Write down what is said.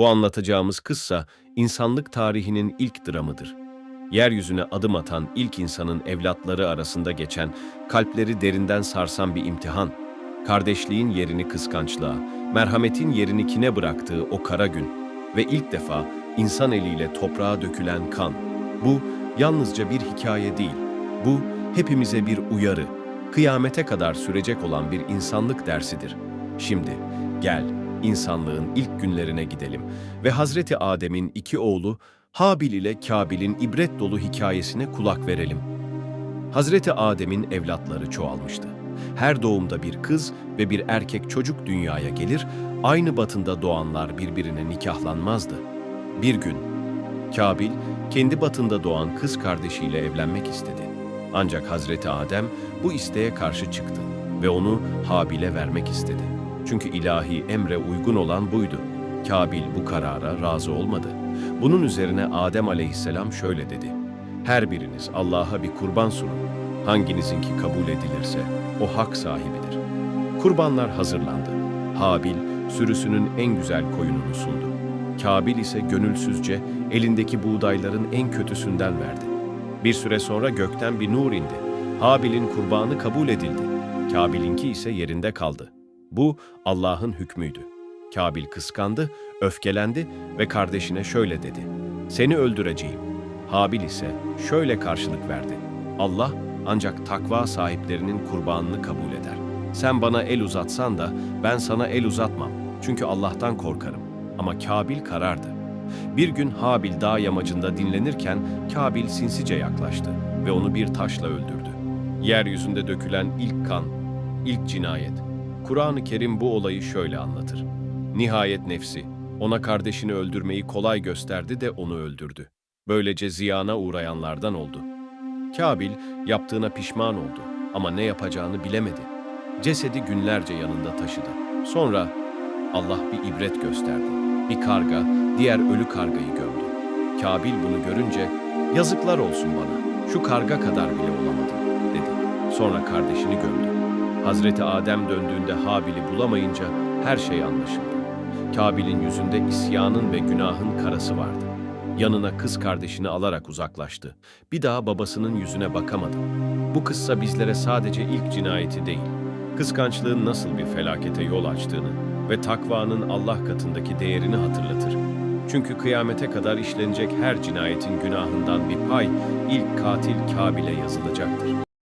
Bu anlatacağımız kıssa insanlık tarihinin ilk dramıdır. Yeryüzüne adım atan ilk insanın evlatları arasında geçen, kalpleri derinden sarsan bir imtihan. Kardeşliğin yerini kıskançlığa, merhametin yerini kine bıraktığı o kara gün ve ilk defa insan eliyle toprağa dökülen kan. Bu yalnızca bir hikaye değil. Bu hepimize bir uyarı, kıyamete kadar sürecek olan bir insanlık dersidir. Şimdi gel insanlığın ilk günlerine gidelim ve Hazreti Adem'in iki oğlu Habil ile Kabil'in ibret dolu hikayesine kulak verelim. Hazreti Adem'in evlatları çoğalmıştı. Her doğumda bir kız ve bir erkek çocuk dünyaya gelir, aynı batında doğanlar birbirine nikahlanmazdı. Bir gün Kabil kendi batında doğan kız kardeşiyle evlenmek istedi. Ancak Hazreti Adem bu isteğe karşı çıktı ve onu Habil'e vermek istedi. Çünkü ilahi emre uygun olan buydu. Kabil bu karara razı olmadı. Bunun üzerine Adem aleyhisselam şöyle dedi. Her biriniz Allah'a bir kurban sunun. Hanginizinki kabul edilirse o hak sahibidir. Kurbanlar hazırlandı. Habil sürüsünün en güzel koyununu sundu. Kabil ise gönülsüzce elindeki buğdayların en kötüsünden verdi. Bir süre sonra gökten bir nur indi. Habil'in kurbanı kabul edildi. Kabil'inki ise yerinde kaldı. Bu Allah'ın hükmüydü. Kabil kıskandı, öfkelendi ve kardeşine şöyle dedi. Seni öldüreceğim. Habil ise şöyle karşılık verdi. Allah ancak takva sahiplerinin kurbanını kabul eder. Sen bana el uzatsan da ben sana el uzatmam. Çünkü Allah'tan korkarım. Ama Kabil karardı. Bir gün Habil dağ yamacında dinlenirken Kabil sinsice yaklaştı ve onu bir taşla öldürdü. Yeryüzünde dökülen ilk kan, ilk cinayet. Kur'an-ı Kerim bu olayı şöyle anlatır. Nihayet nefsi, ona kardeşini öldürmeyi kolay gösterdi de onu öldürdü. Böylece ziyana uğrayanlardan oldu. Kabil yaptığına pişman oldu ama ne yapacağını bilemedi. Cesedi günlerce yanında taşıdı. Sonra Allah bir ibret gösterdi. Bir karga diğer ölü kargayı gömdü. Kabil bunu görünce yazıklar olsun bana şu karga kadar bile olamadım dedi. Sonra kardeşini gömdü. Hazreti Adem döndüğünde Habil'i bulamayınca her şey anlaşıldı. Kabil'in yüzünde isyanın ve günahın karası vardı. Yanına kız kardeşini alarak uzaklaştı. Bir daha babasının yüzüne bakamadı. Bu kıssa bizlere sadece ilk cinayeti değil, kıskançlığın nasıl bir felakete yol açtığını ve takvanın Allah katındaki değerini hatırlatır. Çünkü kıyamete kadar işlenecek her cinayetin günahından bir pay ilk katil Kabil'e yazılacaktır.